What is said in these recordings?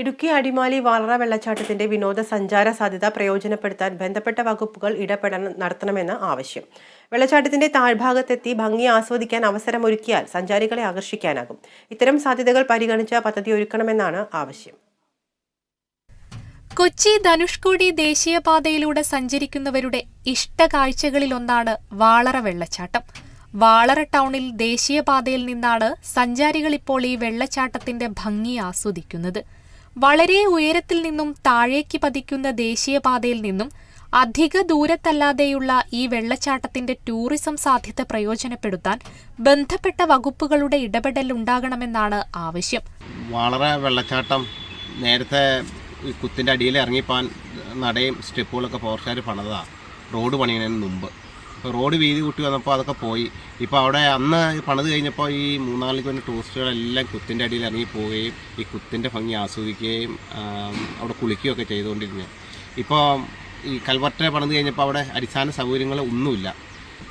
ഇടുക്കി അടിമാലി വാളറ വെള്ളച്ചാട്ടത്തിന്റെ വിനോദസഞ്ചാര സാധ്യത പ്രയോജനപ്പെടുത്താൻ ബന്ധപ്പെട്ട വകുപ്പുകൾ ഇടപെടൽ നടത്തണമെന്ന് ആവശ്യം. വെള്ളച്ചാട്ടത്തിന്റെ താഴ്ഭാഗത്തെത്തി ഭംഗി ആസ്വദിക്കാൻ അവസരമൊരുക്കിയാൽ സഞ്ചാരികളെ ആകർഷിക്കാനാകും. ഇത്തരം സാധ്യതകൾ പരിഗണിച്ച പദ്ധതി ഒരുക്കണമെന്നാണ് ആവശ്യം. കൊച്ചി ധനുഷ്കോടി ദേശീയപാതയിലൂടെ സഞ്ചരിക്കുന്നവരുടെ ഇഷ്ട കാഴ്ചകളിലൊന്നാണ് വാളറ വെള്ളച്ചാട്ടം. വാളറ ടൗണിൽ ദേശീയപാതയിൽ നിന്നാണ് സഞ്ചാരികൾ ഇപ്പോൾ ഈ വെള്ളച്ചാട്ടത്തിന്റെ ഭംഗി ആസ്വദിക്കുന്നത്. വളരെ ഉയരത്തിൽ നിന്നും താഴേക്ക് പതിക്കുന്ന ദേശീയപാതയിൽ നിന്നും അധിക ദൂരത്തല്ലാതെയുള്ള ഈ വെള്ളച്ചാട്ടത്തിന്റെ ടൂറിസം സാധ്യത പ്രയോജനപ്പെടുത്താൻ ബന്ധപ്പെട്ട വകുപ്പുകളുടെ ഇടപെടൽ ഉണ്ടാകണമെന്നാണ് ആവശ്യം. വളരെ വെള്ളച്ചാട്ടം നേരത്തെ ഈ കുത്തിന്റെ അടിയിൽ ഇറങ്ങിപ്പോൻ നടയും സ്റ്റെപ്പുകളൊക്കെ പോർച്ചാർ പണിതാണ് റോഡ് പണിയുന്നതിന് മുമ്പ്. റോഡ് വീതി കൂട്ടി വന്നപ്പോൾ അതൊക്കെ പോയി. ഇപ്പോൾ അവിടെ അന്ന് പണിത് കഴിഞ്ഞപ്പോൾ ഈ മൂന്നാലിലേക്ക് വരുന്ന ടൂറിസ്റ്റുകളെല്ലാം കുത്തിന്റെ അടിയിൽ ഇറങ്ങി പോവുകയും ഈ കുത്തിന്റെ ഭംഗി ആസ്വദിക്കുകയും അവിടെ കുളിക്കുകയൊക്കെ ചെയ്തുകൊണ്ടിരുന്നത് ഇപ്പോൾ ഈ കൽവറ്റ പണിത് കഴിഞ്ഞപ്പോൾ അവിടെ അടിസ്ഥാന സൗകര്യങ്ങൾ ഒന്നുമില്ല.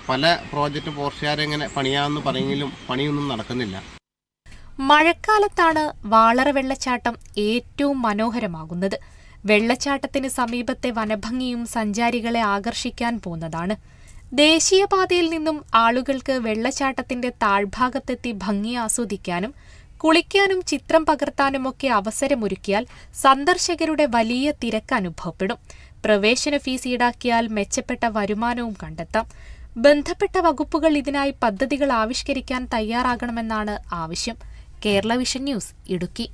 പല പ്രോജക്റ്റ് പോർച്ചുകാരെങ്ങനെ പണിയാമെന്ന് പറയുമെങ്കിലും പണിയൊന്നും നടക്കുന്നില്ല. മഴക്കാലത്താണ് വാളറ വെള്ളച്ചാട്ടം ഏറ്റവും മനോഹരമാകുന്നത്. വെള്ളച്ചാട്ടത്തിന് സമീപത്തെ വനഭംഗിയും സഞ്ചാരികളെ ആകർഷിക്കാൻ പോന്നതാണ്. ദേശീയപാതയിൽ നിന്നും ആളുകൾക്ക് വെള്ളച്ചാട്ടത്തിന്റെ താഴ്ഭാഗത്തെത്തി ഭംഗി ആസ്വദിക്കാനും കുളിക്കാനും ചിത്രം പകർത്താനുമൊക്കെ അവസരമൊരുക്കിയാൽ സന്ദർശകരുടെ വലിയ തിരക്ക് അനുഭവപ്പെടും. പ്രവേശന ഫീസ് ഈടാക്കിയാൽ മെച്ചപ്പെട്ട വരുമാനവും കണ്ടെത്താം. ബന്ധപ്പെട്ട വകുപ്പുകൾ ഇതിനായി പദ്ധതികൾ ആവിഷ്കരിക്കാൻ തയ്യാറാകണമെന്നാണ് ആവശ്യം. Kerala vision news Idukki.